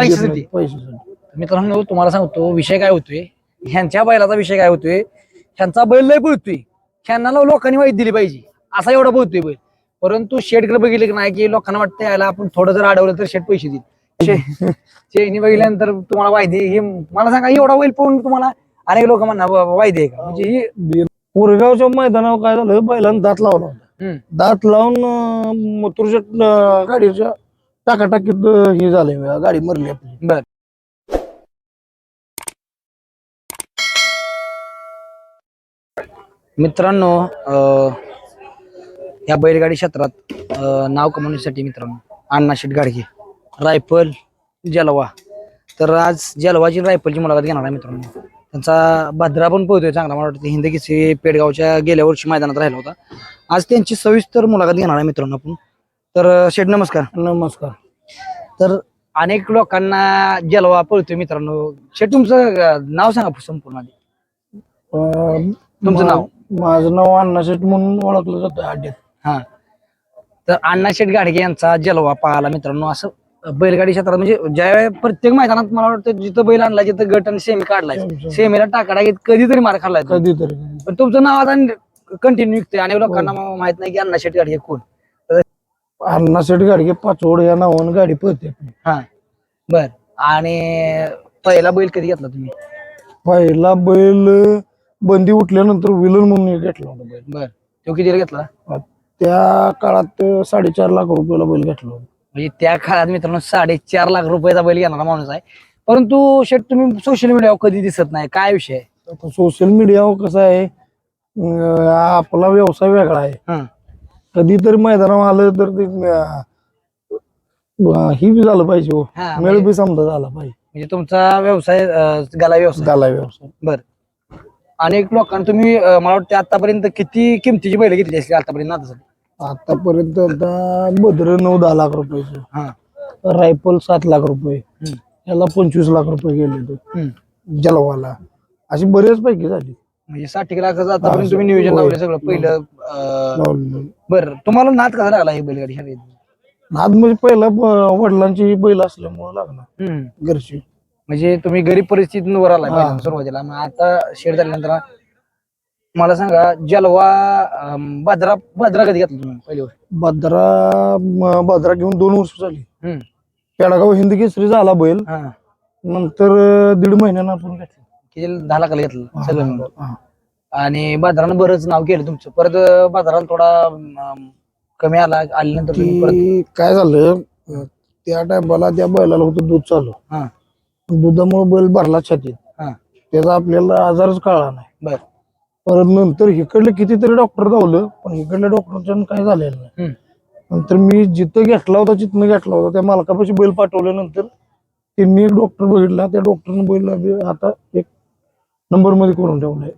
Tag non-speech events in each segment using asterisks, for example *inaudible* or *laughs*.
पैशासाठी? नाहीत, पैशासाठी. मित्रांनो तुम्हाला सांगतो विषय काय होतोय? ह्यांच्या बैलाचा विषय काय होतोय? ह्यांचा बैल लय पळतोय. ह्यांना लोकांनी वाईट दिली पाहिजे. असा एवढा पळतोय बैल. परंतु शेडकडे बघितलं की नाही की लोकांना वाटतं याला आपण थोडं जर अडवलं तर शेट पैसे देईल. शे- *laughs* शेडनी बघितल्यानंतर तुम्हाला वायदे हे मला सांगा एवढा बैल पळून तुम्हाला अनेक लोक म्हणणार "वा- वायदे आहे का? म्हणजे ही कोरेगावच्या मैदानावर काय झालं? बैलानं दात लावला होता. हम्म, दात लावून मथुरच्या गाडीच्या टाकाटाकीत अं, हे झाले गाडी मरली आपली. बर. मित्रांनो अं, या बैलगाडी क्षेत्रात अं, नाव कमवण्यासाठी मित्रांनो अण्णा शेट गाडगे रायफल जलवा. तर आज जलवाची रायफलची मुलाखत घेणार आहे मित्रांनो. त्यांचा भद्रा पण पोहतोय चांगला मला वाटतं. हिंद किसी पेडगावच्या गेल्या वर्षी मैदानात राहिला होता. आज त्यांची सविस्तर मुलाखत घेणार आहे मित्रांनो आपण. तर शेठ नमस्कार. नमस्कार. तर अनेक लोकांना जलवा पळतोय मित्रांनो. शेठ तुमचं नाव सांगा संपूर्ण आधी. अं, तुमचं मा- नाव? माझं नाव अण्णाशेठ म्हणून ओळखलं जातं अड्ड्यात हा. तर अण्णा शेठ गाडगे यांचा जलवा पाहायला मित्रांनो असं बैलगाडी क्षेत्रात म्हणजे ज्या प्रत्येक मैदानात मला वाटतं जिथं बैल आणला जिथं गट आणि सेमी काढलाय सेमी. सेमीला टाकाडा घेत कधीतरी मार खाल्लाय. कधीतरी. पण तुमचं नाव आता कंटिन्यू निघतंय. अनेक लोकांना माहीत नाही की अण्णा शेठ गाडगे कोण. अण्णाशेठ गाडगे पाचवड या नावानं गाडी पळते. आपली. हा. बर. आणि पहिला बैल कधी घेतला तुम्ही? पहिला बैल बंदी उठल्यानंतर विलन म्हणून एक घेतला होता बैल. बर. तो कितीला घेतला? त्या काळात साडेचार लाख रुपयाला बैल घेतला होता. म्हणजे त्या काळात मित्रांनो साडेचार लाख रुपयाचा बैल घेणारा माणूस आहे. परंतु शेट तुम्ही सोशल मीडियावर कधी दिसत नाही. काय विषय आहे? आता सोशल मीडियावर कसं आहे अं, आपला व्यवसाय वेगळा आहे. हं. कधीतरी मैदानावर आलं तर ते अं, ही बी झालं पाहिजे हो. हा, मेळ म्हणजे बी समजा झाला पाहिजे. म्हणजे तुमचा व्यवसाय अं, गला व्यवसाय. झाला व्यवसाय. बर. अनेक लोकांना तुम्ही अं, मला वाटतं आतापर्यंत किती किमतीची बैल घेतली असली आतापर्यंत नादासाठी आतापर्यंत आता भद्र नऊ दहा लाख रुपयाचे हा. रायफल सात लाख रुपये. हम्म. याला पंचवीस लाख रुपये गेले होते. हम्म. जलवाला. अशी बरेच पैकी झाली. म्हणजे साठ लाखाचं आतापर्यंत तुम्ही नियोजन लावले सगळं. पहिलं अं, लावलेली. बरं तुम्हाला नाद कसा लागला ही बैलगाडी शर्यत? नाद म्हणजे पहिला ब- वडिलांची बैल असल्यामुळे लागला. हम्म. घरची. म्हणजे तुम्ही गरीब परिस्थितीवर हा. पहिल्यांदा सुरुवातीला. मग आता शेड झाल्यानंतर मला सांगा जलवा अं, भद्रा भद्रा कधी घेतला तुम्ही पहिली भद्रा म- भद्रा घेऊन दोन वर्ष झाली. हम्म. पेडगाव हिंद केसरी झाला बैल. हा. नंतर अं, दीड महिन्यानं आपण घेतला. किती दहा लाखाला घेतलं. हा. आणि बाजारानं बरंच नाव केलं तुमचं. परत बाजाराला थोडा अं, कमी आला आल्यानंतर तुम्ही परत ती काय झालं अं, त्या टायमाला त्या बैलाला होतं दूध चालू. हा. दुधामुळे बैल भरला छातीत. हा. त्याचा आपल्याला आजारच कळला नाही. बर. परत नंतर इकडले कितीतरी डॉक्टर धावलं पण इकडल्या डॉक्टरच्या काय झालेलं नाही. हम्म. नंतर मी जिथं घेतला होता तिथनं घेतला होता त्या मालकापाशी बैल पाठवल्यानंतर त्यांनी एक डॉक्टर बघितला. त्या डॉक्टरनं बैल आता एक नंबरमध्ये करून ठेवलाय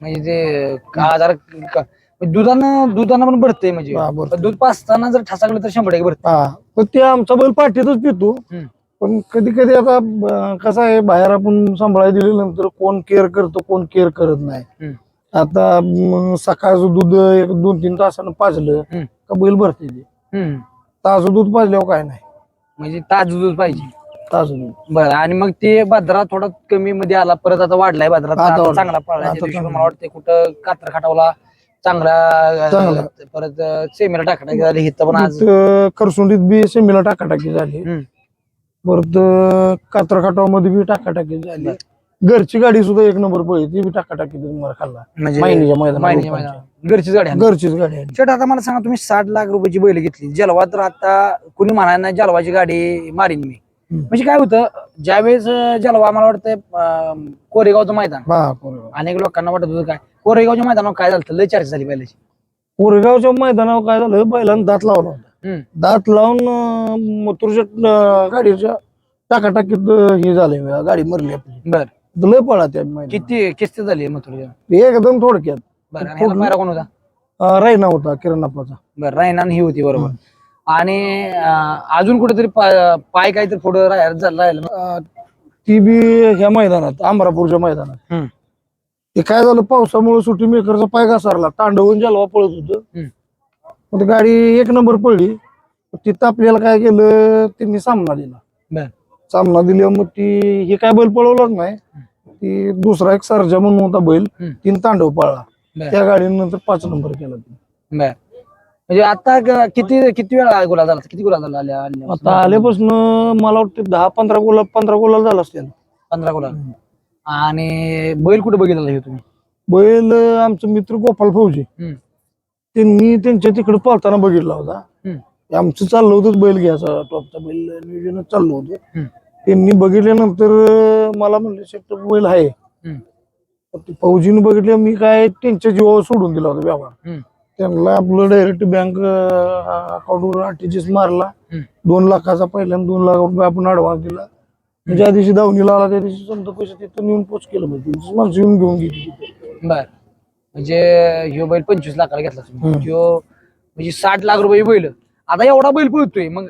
म्हणजे ते का- आजार का- दुधानं दुधानं पण भरते म्हणजे हा, भरतंय. पण दूध पाचताना जर ठसाकलं तर शंभर टक्के भरते हा पण ते आमचा बैल पाठीतच पितो हम्म. पण कधी कधी आता कसं आहे बाहेर आपण सांभाळायला दिल्यानंतर कोण केअर करतो कोण केअर करत नाही हम्म. आता म, सकाळचं दूध एक दोन तीन तासानं पाजलं हम्म. का बैल भरते ते. ताजं दूध पाजल्यावर काय नाही म्हणजे ताज दूध पाहिजे दूध बरं आणि मग ते बाजारा थोडा कमी मध्ये आला परत आता वाढलाय बाजारात आता. चांगला पडला आता चांगला. मला वाटतं कुठं कात्र खाटावला चांगला चांगला. परत सेमीला टाकटा झाली हिथं पण आज तिथं खरसुंडीत बी सेमीला टाकाटाकी झाली हम्म. परत कात्रखाटावमध्ये बी टाकाटाकी झाली. घरची गाडी सुद्धा एक नंबर पळली ती बी टाकाटाकी मार खाल्ला म्हणजे लोकांच्या. घरचीच गाडी. घरचीच गाडी आहे आता मला सांगा तुम्ही साठ लाख रुपयाची बैल घेतली जलवा तर आता कुणी म्हणाय नाही जलवाची गाडी मारीन मी. म्हणजे काय होतं ज्यावेळेस जलवा मला वाटतं कोरेगावचं मैदान. हा अनेक लोकांना वाटत होतं काय कोरेगावच्या मैदानावर काय झालं? लय चर्चा झाली पहिल्याची. कोरेगावच्या मैदानावर काय झालं? बैलानं दात लावला होता. दात लावून मथुरच्या गाडीच्या टाकाटाकीत अं, हे झाले गाडी मरली आपली. बर. लय पळा त्या. किती किस्ती झाली तुझ्या एकदम थोडक्यात. बरं कोण होता? रायना होता किरणाप्पाचा. बरं रायनान ही होती बरोबर. आणि अजून कुठेतरी पाय पाय काहीतरी पुढे राहिलं ती बी ह्या मैदानात अमरापूरच्या मैदानात. ते काय झालं पावसामुळे सुट्टी मेकरचा पाय घसरला तांडवून जलवा पळत होतं. मग गाडी एक नंबर पडली. तिथं आपल्याला काय केलं त्यांनी सामना दिला. सामना दिल्यावर मग ती हे काय बैल पळवलाच नाही. ती दुसरा एक सरजा म्हणून होता बैल. तीन तांडव पळला. त्या गाडीनंतर पाच नंबर केला ती बर. म्हणजे आता किती किती वेळा गुलाल झाला? किती गुलाल झाला आल्या आता आल्यापासून मला वाटतं दहा पंधरा गोला पंधरा गोला झाला असतील. पंधरा गुलाल. आणि बैल कुठे बघितला हे तुम्ही? बैल अं, आमचं मित्र गोपाल फौजी. हम्म. त्यांनी त्यांच्या तिकडे पळताना बघितला होता. हम्म. आमचं चाललं होतं बैल घ्यायचा. टॉपचा बैल नियोजनच चाललं होतं. हम्म. त्यांनी बघितल्यानंतर अं, मला म्हणले शेट बैल आहे. हम्म. तर ते फौजीने बघितलं मी काय त्यांच्या जीवावर सोडून दिला होता व्यवहार. त्यांना आपलं डायरेक्ट बँक अकाउंटवर आरटीजीएस मारला. दोन लाखाचा पहिल्यांदा दोन लाख रुपये आपण ऍडव्हान्स दिला. ज्या दिवशी दावणीला आला त्या दिवशी समजा पैसे तिथं नेऊन पोच केलं त्यांची माणसं येऊन घेऊन गेली. बर. म्हणजे ह्यो बैल पंचवीस लाखाला घेतला तुम्ही. ह्यो म्हणजे साठ लाख रुपये बैल. आता एवढा बैल पळतोय मग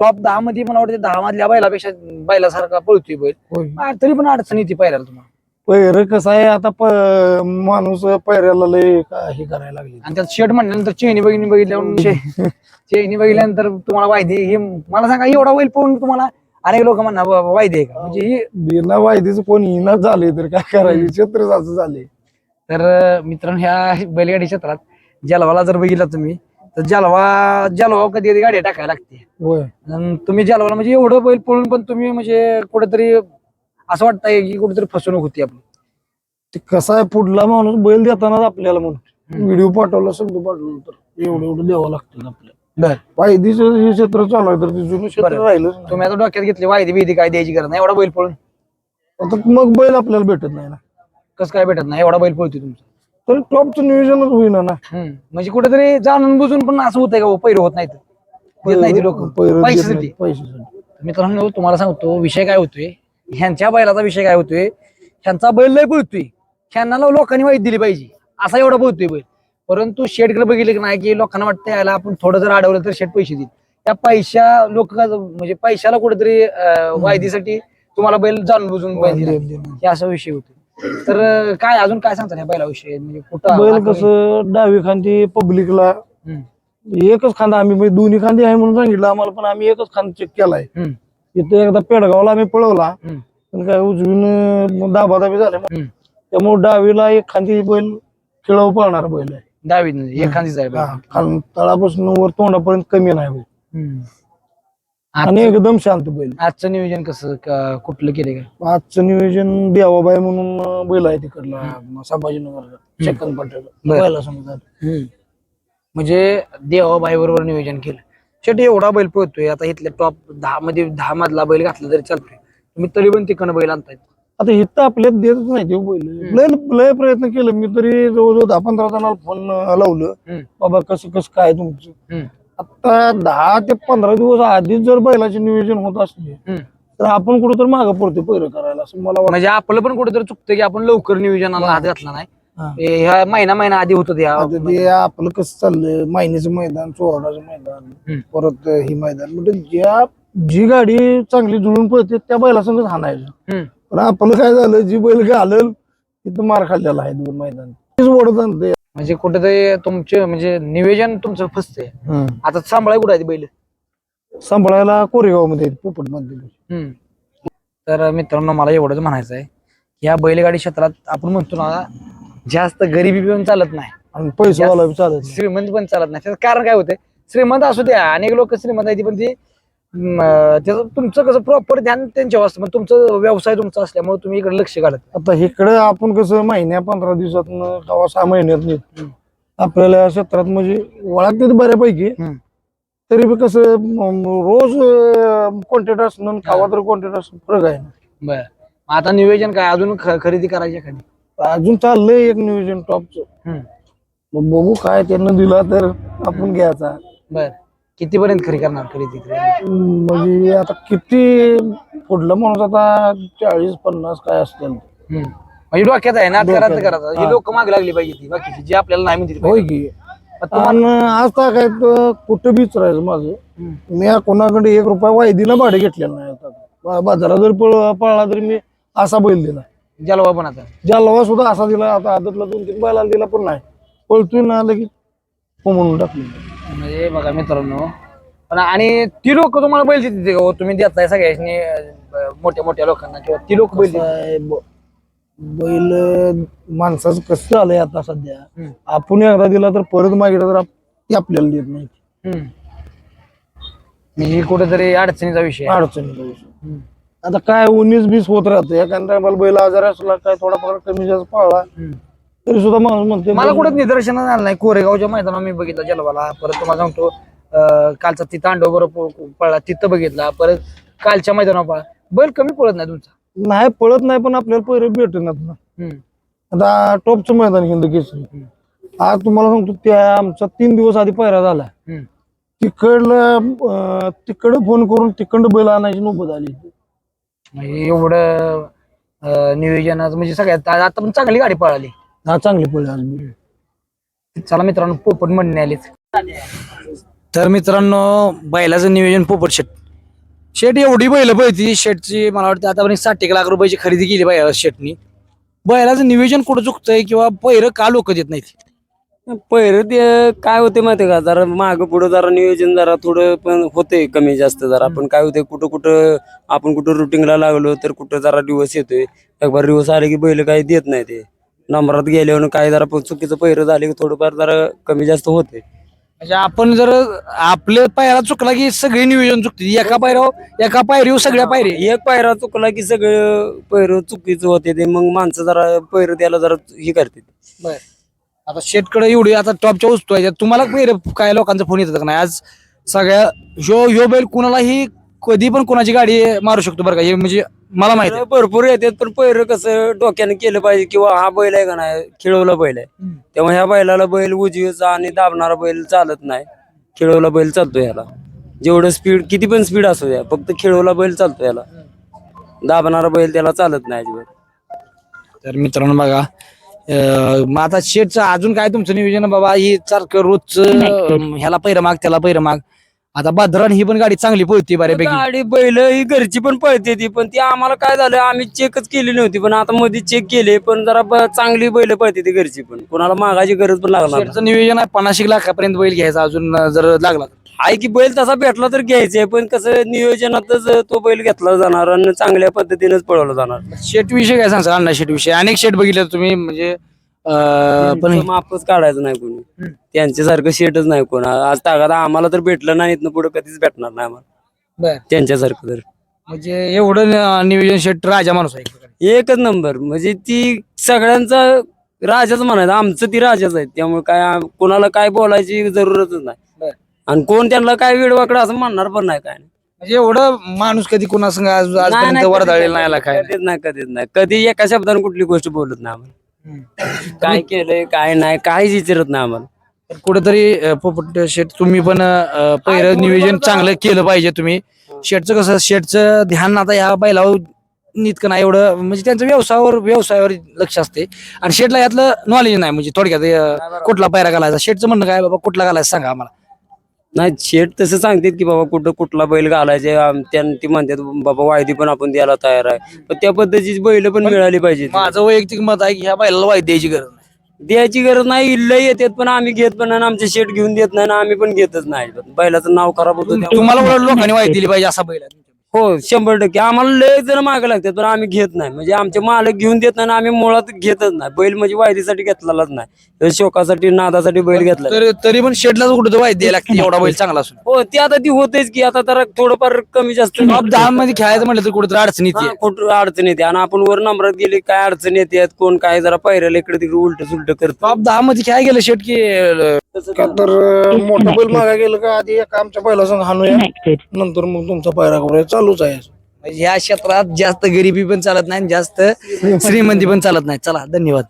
टॉप दहा मध्ये मला वाटतं दहा मधल्या बैलापेक्षा बैलासारखा पळतोय बैल. तरी पण अडचण येते पाहिल्याला तुम्हाला. पैर कसं आहे आता प- माणूस पैऱ्याला लय का- हे करायला लागले. आणि त्यात शर्ट म्हणल्यानंतर चेनी बघितली बघितल्यावर शे- चेनी बघितल्यानंतर तुम्हाला वायदे हे मला सांगा एवढा बैल पळून तुम्हाला अनेक लोक म्हणणार "वा- वा- वायदे आहे का? म्हणजे ही बिना वायदीच कोण येणार झाले तर काय करायचे? क्षेत्र असं झाले. तर अं, मित्रांनो ह्या बैलगाडी क्षेत्रात जलवाला जर बघितला तुम्ही तर जलवा जलवा कधी कधी गाडी टाकायला लागते. होय. अन तुम्ही जलवाला म्हणजे एवढं बैल पळून पण तुम्ही म्हणजे कुठेतरी असं वाटतंय की कुठेतरी फसवणूक होती आपली. ते कसं आहे पुढला माणूस बैल देतानाच आपल्याला हम्म. व्हिडिओ पाठवला शब्द पाठवला तर एवढं एवढं द्यावं लागतं आपल्याला. बर. वायदीचं हे क्षेत्र चालू आहे तर ते जुनं क्षेत्र नाही. तुम्ही आता डोक्यात घेतली वायदी बिदी काय द्यायची गरज नाही एवढा बैल पळून. आता मग बैल आपल्याला भेटत नाही ना. कसं काय भेटत नाही एवढा बैल पळतोय तुमचं. तर टॉपचं नियोजनच होईना ना. हम्म. म्हणजे कुठेतरी जाणून बुजून पण असं होतंय का पैर होत नाहीत. देत नाही ते लोक. पैशासाठी. मित्रांनो तुम्हाला सांगतो विषय काय होतोय? ह्यांच्या बैलाचा विषय काय होतोय? ह्यांचा बैल लय पळतोय. ह्यांना लोकांनी वाईट दिली पाहिजे. असा एवढा पळतोय बैल. परंतु शेडकडे बघितलं की नाही की लोकांना वाटतं याला आपण थोडं जर अडवलं तर शेट पैसे देईल. त्या पैशा लोक म्हणजे पैशाला कुठेतरी वायदीसाठी तुम्हाला बैल जाणून बुजून बैल. हे असा विषय होतो तर काय अजून काय सांगता या बैलाविषयी? म्हणजे कुठं बैल? कसं डावी खांदी पब्लिकला एकच खांदा आम्ही म्हणजे दोन्ही खांदी आहे म्हणून सांगितलं आम्हाला पण आम्ही एकच खांदा चेक केलाय. इथे एकदा पेडगावला आम्ही पळवला. पण काय उजवीन दाबादाबी झाले. त्यामुळे डावीला एक खांदी बैल खेळाव पळणार बैल आहे. म्हणजे बैल. हा, खाल- तळापासून वर तोंडापर्यंत कमी नाही बैल. आणि आजचं- एकदम शांत बैल. आजचं नियोजन कसं का- कुठलं केलं का? आजचं नियोजन देवाबाई म्हणून अं, बैल आहे तिकडला. संभाजीनगरचा चक्कन बरं. बैला समजा म्हणजे देवाबाई बरोबर नियोजन केलं. शेवटी एवढा बैल पळतोय आता इथल्या टॉप दहा मध्ये दहा मधला बैल घातला तरी चालतोय. तुम्ही तरी पण तिकडनं बैल आणताय आता इथं आपल्यात देतच नाही ते बैल. लय लय प्रयत्न केलं. मी तरी जवळजवळ दहा पंधरा जणांना फोन लावलं. बाबा कसं कसं काय तुमचं. आता दहा ते पंधरा दिवस आधीच जर बैलाचे नियोजन होत असले. तर आपण कुठेतरी मागं पडतो पहिरं करायला असं मला म्हणजे आपलं पण कुठेतरी चुकतं की आपण लवकर नियोजनाला हात घातला नाही. हा. ह्या महिना महिना आधी होत या आता ते आपलं कसं चाललंय मायनीचं मैदान चोरडाचं मैदान. परत ही मैदान. म्हणजे ज्या जी गाडी चांगली जुळून पळते त्या बैला संगच हाणायचं. पण आपलं काय झालं जी बैल घालल तिथं मार खाल्लेला आहे दोन मैदान. तीच ओढत आणते म्हणजे कुठेतरी तुमचे म्हणजे नियोजन तुमचं फसतंय. आता सांभाळाय कुठे आहे बैल? सांभाळायला कोरेगावमध्ये पोपटमध्ये हम्म. तर मित्रांनो मला एवढंच म्हणायचं आहे या बैलगाडी क्षेत्रात आपण म्हणतो ना जास्त गरिबी पण चालत नाही. आणि पैसेवाला बी चालत नाही. श्रीमंत पण चालत नाही. त्याचं कारण काय होतंय? श्रीमंत असू द्या अनेक लोक श्रीमंत आहेत पण ते म, त्याचं तुमचं कसं प्रॉपर ध्यान त्यांच्यावर असतं. मग तुमचं व्यवसाय तुमचा असल्यामुळे तुम्ही इकडे लक्ष घालत आता इकडे आपण कसं महिन्या पंधरा दिवसात किंवा सहा महिन्यात हम्म. आपल्याला या क्षेत्रात म्हणजे ओळखते बऱ्यापैकी. हम्म. तरी बी कसं म- म- रोज कॉन्टॅक्ट असणं आणि खावा तर कॉन्टॅक्ट असणं फरक आहे बर. आता नियोजन काय? अजून ख- खरेदी करायची एखादी अजून चाललंय एक नियोजन टॉपचं. मग बघू काय त्यांना दिला तर आपण घ्यायचा बर किती पर्यंत खरी करणार खरेदी म्हणजे आता किती पुढलं माणूस आता चाळीस पन्नास काय असतील. म्हणजे डोक्यात आहे ना. करायचं करायचं ही लोक मागे लागली पाहिजे ती बाकीची जी आपल्याला नाही म्हणते ती होय. की आज तर काय कुठं बीच राहायचं माझं. मी कोणाकडे एक रुपया वायदीला भाडे घेतलेलं नाही आता बाजारात जर पळ पळला तरी मी असा बैल दिला जलवा पण आता ज्याला सुद्धा असा दिला आता आदतला दोन तीन बैलाला दिला पण नाही पळतोय ना लगेच हो म्हणून टाकलं म्हणजे बघा मित्रांनो पण आणि ती लोक तुम्हाला बैल देते का हो? तुम्ही देताय सगळ्यांनी अं, मोठ्या मोठ्या लोकांना किंवा ती लोक बैल कसं देतात? बैल माणसाचं कसं झालंय आता सध्या हम्म. आपण एकदा दिला तर परत मागितलं तर आप- ते आपल्याला देत नाही हम्म. म्हणजे कुठेतरी अडचणीचा विषय आहे. अडचणीचा विषय आता काय उन्नीस बीस होत राहतं. एखाद्या टायमाला बैल आजार असला काय थोडाफार कमी जास्त पाळला. तरी सुद्धा माणूस म्हणते मला कुठं निदर्शन झालं नाही. कोरेगावच्या मैदानावर मी बघितलं जलवाला. परत तुम्हाला सांगतो अं, कालचा ती तांडव बरोबर पळला तिथं बघितला. परत कालच्या मैदानावर पळा बैल कमी पळत नाही तुमचा. नाही पळत नाही पण आपल्याला पैरे भेटणार ना. हम्म. आता टॉपचं मैदान हिंद केसरी. आज तुम्हाला सांगतो त्या आमचा तीन दिवस आधी पैरा झाला. हम्म. तिकडलं अं, तिकडं फोन करून तिकडं बैल आणायची नोबत आली म्हणजे एवढं अं, नियोजनाचं म्हणजे सगळ्यात आता पण चांगली गाडी पळाली. हा चांगली पळली आज चला मित्रांनो पोपट म्हणणे आलेत. तर मित्रांनो बैलाचं नियोजन पोपट शेट. शेट एवढी बैल पळती शेटची मला वाटतं आतापर्यंत साठ एक लाख रुपयाची खरेदी केली बैला शेटनी. बैलाचं नियोजन कुठं चुकतंय किंवा पैर का लोक देत नाहीत? पहिलं ते काय होते माहितीये का? जरा माग पुढे जरा नियोजन जरा थोडं पण होते कमी जास्त जरा. पण काय होते कुठं कुठं आपण कुठं रुटीनला लागलो तर कुठं जरा दिवस येतोय. एक बार दिवस आले की बैल काही देत नाही ते. नंबरात गेल्यावर काय जरा पण चुकीचं पहिरं झाले की थोडंफार जरा कमी जास्त होते म्हणजे आपण जर आपले पायरा चुकला की सगळे नियोजन चुकते. एका पायऱ्यावर एका पायरीवर सगळ्या पायरी एक पायरा चुकला की सगळं पहिरं चुकीचं होते ते. मग माणसं जरा पहिरं द्यायला जरा हे करते बर. आता शेटकडे एवढी आता टॉपच्या वस्तू आहेत. तुम्हाला काय लोकांचा फोन येतात का नाही? आज सगळ्या ह्यो ह्यो बैल कुणालाही कधी पण कोणाची गाडी मारू शकतो बरं का? हे म्हणजे मला माहिती आहे. भरपूर येतात पण पहिरं कसं डोक्याने केलं पाहिजे किंवा हा बैल आहे का नाही खेळवला बैल आहे. तेव्हा ह्या बैलाला बैल उजवीचा आणि दाबणारा बैल चालत नाही. खेळवला बैल चालतो याला जेवढं स्पीड किती पण स्पीड असू द्या फक्त खेळवला बैल चालतो याला दाबणारा बैल त्याला चालत नाही अजिबात. तर मित्रांनो बघा मग आता शेटचं अजून काय तुमचं नियोजन आहे? बाबा ही सारखं रोजचं ह्याला पैर माग त्याला पैर माग. आता बादरान ही पण गाडी चांगली पळते बऱ्यापैकी. गाडी बैल ही घरची पण पळते ती पण ती आम्हाला काय झालं आम्ही चेकच केली नव्हती पण आता मध्ये चेक केले पण जरा ब- चांगली बैल पळते ती घरची पण. कोणाला मागायची गरज पण लागणार नाही. शेटचं नियोजन आहे पन्नास एक लाखापर्यंत बैल घ्यायचा अजून अं, जर लागला तर. आहे की बैल तसा भेटला तर घ्यायचंय पण कसं नियोजनातच तो बैल घेतला जाणार आणि चांगल्या पद्धतीनेच पळवला जाणार. शेट विषय काय सांगता अण्णा शेट विषय? अनेक शेट बघितले तुम्ही म्हणजे अं, पण पण मापच काढायचं नाही कोणी. त्यांच्यासारखं शेटच नाही कोण. आज तागादा आम्हाला तर भेटलं नाही इथनं पुढे कधीच भेटणार नाही आम्हाला. बर. त्यांच्यासारखं तर. म्हणजे एवढं न- नियोजन शेट राजा माणूस आहे. एक प्रकारे. एकच नंबर. म्हणजे ती सगळ्यांचा राजाच म्हणायचं. आमचं ती राजाच आहे. त्यामुळे काय आम- कोणाला काय बोलायची जरूरतच नाही. आणि कोण त्यांना काय वेडवाकडं असं म्हणणार पण नाही काय नाही. म्हणजे एवढं माणूस कधी कोणा संग आज- नाही, आजपर्यंत नाही, कधीच नाही आला काय? कधीच नाही कधीच नाही. कधी एका शब्दाने कुठली गोष्ट बोलत नाही आम्हाला. काय केलंय काय नाही काहीच विचारत नाही आम्हाला. तर कुठेतरी पोपट शेट तुम्ही पण अं, पहिलं नियोजन चांगलं केलं पाहिजे तुम्ही. शेटचं कसं शेटचं ध्यान आता या बैलावर नितकं नाही एवढं म्हणजे त्यांचं व्यवसायावर व्यवसायावर लक्ष असते. आणि शेटला यातलं नॉलेज नाही म्हणजे थोडक्यात अं, कुठला पायरा घालायचा? शेटचं म्हणणं काय बाबा कुठला घालायचा सांगा आम्हाला. नाही शेठ तसं सांगतात की बाबा कुठं कुठला बैल घालायचे आम- त्यां- ती म्हणतात बाबा वायदी पण आपण द्यायला तयार आहे. पण त्या पद्धतीची बैल पण मिळाली पाहिजे माझं वैयक्तिक मत आहे की ह्या बैलाला वाईट द्यायची गरज नाही. द्यायची गरज नाही लय येतात पण आम्ही घेत पण नाही आमचे शेट घेऊन देत नाही आम्ही पण घेतच नाही. बैलाचं नाव खराब होतं त्यामुळे- तुम्हाला उलट लोकांनी वाईट दिली पाहिजे असा बैल आहे. हो शंभर टक्के. आम्हाला लय जण मागे लागतात पण आम्ही घेत नाही. म्हणजे आमचे मालक घेऊन देत नाही आणि आम्ही मुळात घेतच नाही. बैल म्हणजे वायदीसाठी घेतलेलाच नाही. तर शोकासाठी नादासाठी बैल घेतला तर तरी पण शेटलाच कुठं वाईट द्यायला लागते *laughs* एवढा बैल चांगला असून. हो ते आता ती होतेच की आता तर थोडंफार कमी जास्त टॉप दहा मध्ये खेळायचं म्हटलं तर कुठं अडचण येते हा, कुठं अडचण येते आणि आपण वर नंबरात गेले काय अडचण येते कोण काय जरा पायऱ्याला इकडे तिकडे उलट सुलट करतो. टॉप दहा मध्ये खेळायला गेलं शेट की अं, का तर मोठा बैल मागा गेलं का आधी एका आमच्या बैला संग हाणूया नंतर मग तुमचा पायरा करूया. चालूच आहे. म्हणजे ह्या क्षेत्रात जास्त गरिबी पण चालत नाही आणि जास्त *laughs* श्रीमंती पण चालत नाही. चला धन्यवाद.